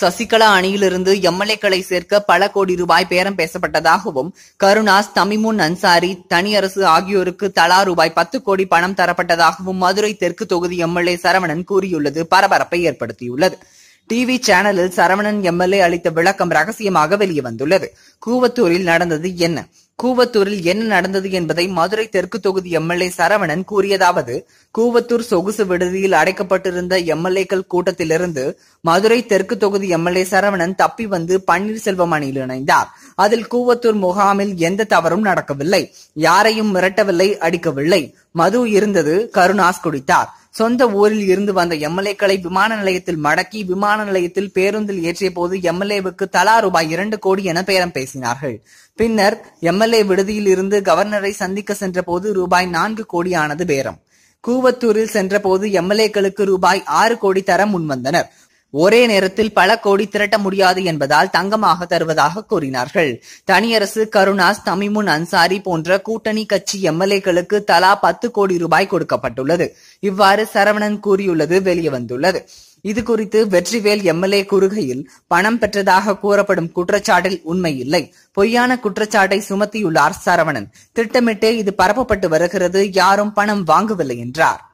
சசிகலா அணியிலிருந்து எம்எல்ஏக்களை சேர்க்க பல கோடி ரூபாய் பேரம் பேசப்பட்டதாகவும் கருணாஸ் தமிமுன் அன்சாரி தனியரசு ஆகியோருக்கு தலா ரூபாய் பத்து கோடி பணம் தரப்பட்டதாகவும் மதுரை தெற்கு தொகுதி எம்எல்ஏ சரவணன் கூறியுள்ளது. பரபரப்பை ஏற்படுத்தியுள்ளது. டிவி சேனலில் சரவணன் எம்எல்ஏ அளித்த விளக்கம் ரகசியமாக வெளியே வந்துள்ளது. கூவத்தூரில் நடந்தது என்ன? கூவத்தூரில் என்ன நடந்தது என்பதை மதுரை தெற்கு தொகுதி எம்எல்ஏ சரவணன் கூறியதாவது கூவத்தூர் சொகுசு விடுதியில் அடைக்கப்பட்டிருந்த எம்எல்ஏக்கள் கூட்டத்திலிருந்து மதுரை தெற்கு தொகுதி எம்எல்ஏ சரவணன் தப்பி வந்து பன்னீர்செல்வம் அணியில் இணைந்தார். அதில் கூவத்தூர் முகாமில் எந்த தவறும் நடக்கவில்லை. யாரையும் மிரட்டவில்லை அடிக்கவில்லை. மது இருந்தது கருணாஸ் குடித்தார். சொந்த ஊரில் இருந்து வந்த எம்எல்ஏக்களை விமான நிலையத்தில் மடக்கி விமான நிலையத்தில் பேருந்தில் ஏற்றிய போது எம்எல்ஏவுக்கு தலா ரூபாய் இரண்டு கோடி என பேரம் பேசினார்கள். பின்னர் எம்எல்ஏ விடுதியில் இருந்து கவர்னரை சந்திக்க சென்ற போது ரூபாய் நான்கு கோடியானது பேரம். கூவத்தூரில் சென்றபோது எம்எல்ஏக்களுக்கு ரூபாய் ஆறு கோடி தர முன்வந்தனர். ஒரே நேரத்தில் பல கோடி திரட்ட முடியாது என்பதால் தங்கமாக தருவதாக கூறினார்கள். தனியரசு கருணாஸ் தமிமுன் அன்சாரி போன்ற கூட்டணி கட்சி எம்எல்ஏக்களுக்கு தலா பத்து கோடி ரூபாய் கொடுக்கப்பட்டுள்ளது. இவ்வாறு சரவணன் கூறியுள்ளது வெளியே வந்துள்ளது. இது குறித்து வெற்றிவேல் எம்எல்ஏ கூறுகையில் பணம் பெற்றதாக கூறப்படும் குற்றச்சாட்டில் உண்மை இல்லை. பொய்யான குற்றச்சாட்டை சுமத்தியுள்ளார் சரவணன். திட்டமிட்டே இது பரப்பப்பட்டு வருகிறது. யாரும் பணம் வாங்கவில்லை என்றார்.